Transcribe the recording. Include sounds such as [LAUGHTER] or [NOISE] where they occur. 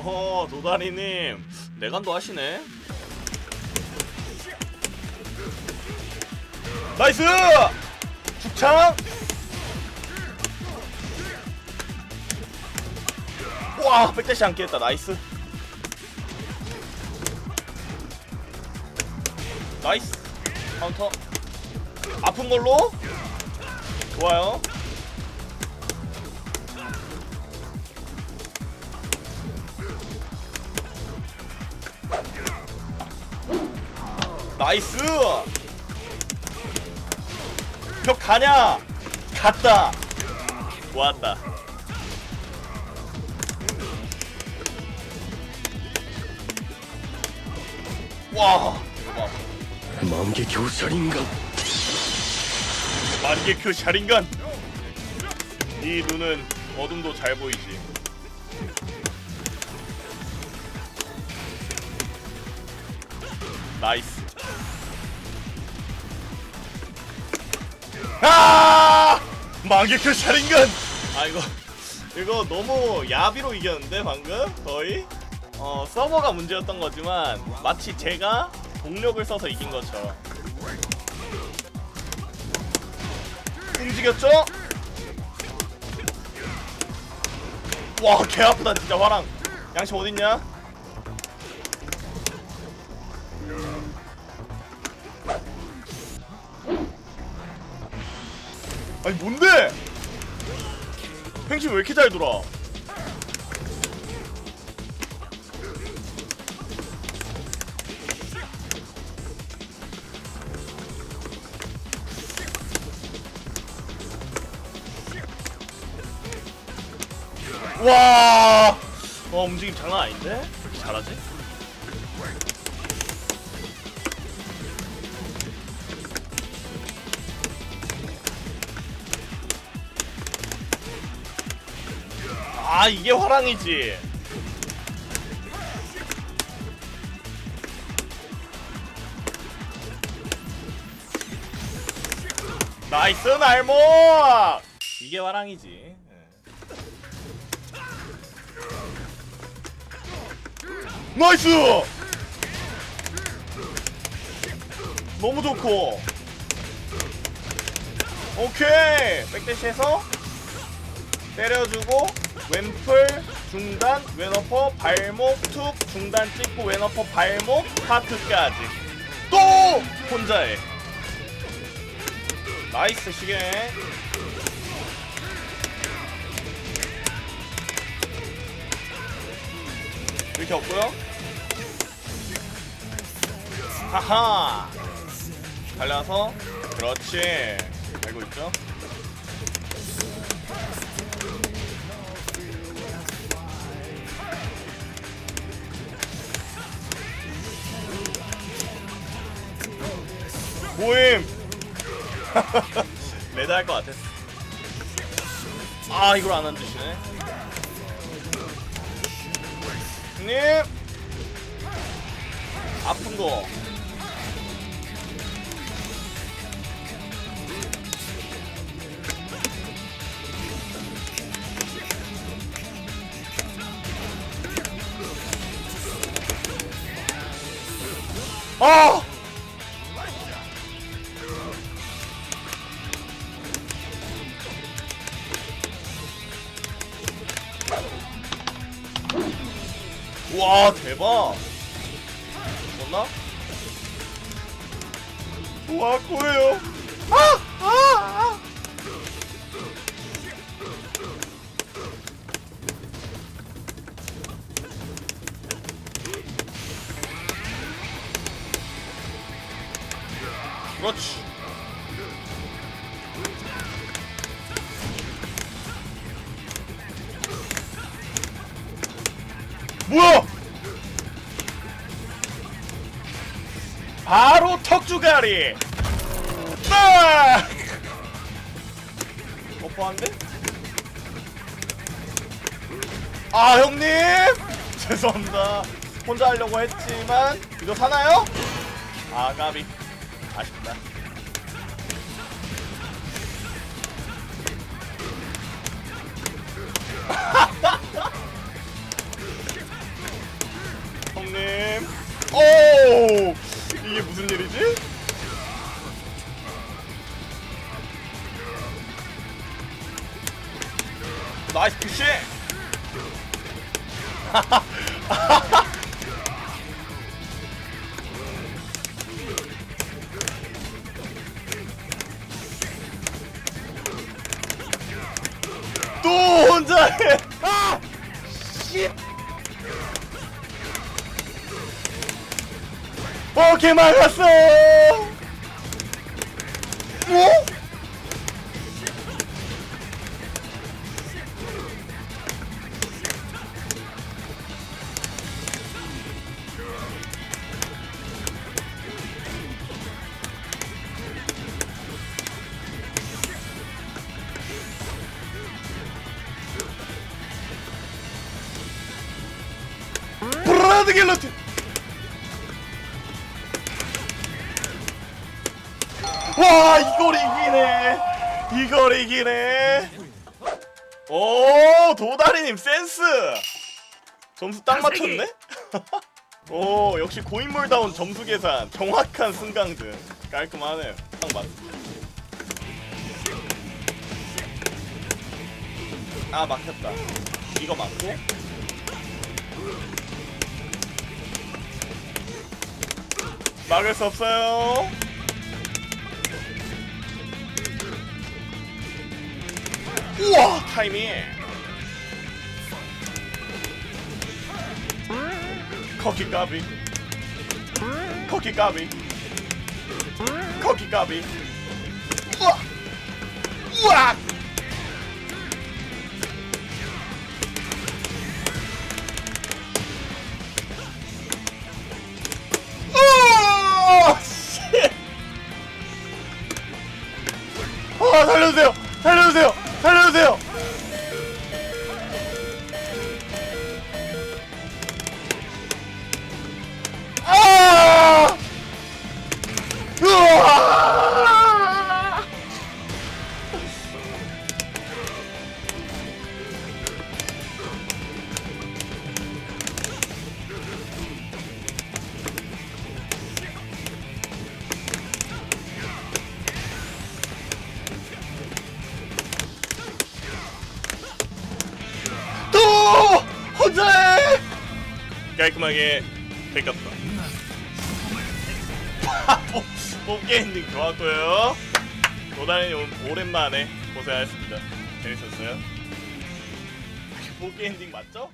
어허 도다리님. 내간도 하시네. 나이스! 죽창! 와 백대시 않게 했다. 나이스. 나이스. 카운터. 아픈 걸로? 좋아요 나이스! 벽 가냐? 갔다! 왔다. 와 만개교 살인감 만개교 살인감 이 눈은 어둠도 잘 보이지. 나이스. 아 만개큐 샤링간 아 이거 이거 너무 야비로 이겼는데 방금 거의 어 서버가 문제였던 거지만 마치 제가 동력을 써서 이긴 것처럼 움직였죠? 와, 개 아프다 진짜 화랑. 양심 어딨냐? 아니 뭔데? 팽심 왜 이렇게 잘 돌아? 와, 와 움직임 장난 아닌데? 왜 이렇게 잘하지? 아 이게 화랑이지. 나이스 날모. 이게 화랑이지. 예. 나이스! 너무 좋고 오케이 백대시해서 때려주고 왼풀 중단 왼어퍼 발목 툭 중단 찍고 왼어퍼 발목 하트까지. 또 혼자 해 나이스 시계. 이렇게 없고요. 하하. 달려서 그렇지. 알고 있죠 모임 레드 할 것 같았어 아 이걸 안 앉으시네. 형님. 아픈 거. 아! 와 대박 좋나? 와 꼬예요 아! 아! 아! 그렇지 뭐야? 바로 턱주가리. 딱. 뽀뽀한데? 아 형님 [LAUGHS] 죄송합니다. 혼자 하려고 했지만 이거 사나요? 아 까비 아쉽다. 무슨 일이지? 나이스 푸시! [LAUGHS] 또 혼자 해! 아! 씨! 오케이 막았어. 뭐? 브라드 갤러트. 와 이걸 이기네. 이걸 이기네. 오 도다리님 센스. 점수 딱 맞췄네. [LAUGHS] 오 역시 고인물다운 점수 계산 정확한 승강등 깔끔하네요. 딱 맞. 아 막혔다. 이거 맞고. 막을 수 없어요. 우와 타이밍. 커키 까비. 커키 까비. 커키 까비. 우와. 우와. 깔끔하게 뺏겼다. 뽀- 뽑기 엔딩 좋았고요. 도다니 오랜만에 고생하셨습니다. 재밌었어요? 뽑기 엔딩 맞죠?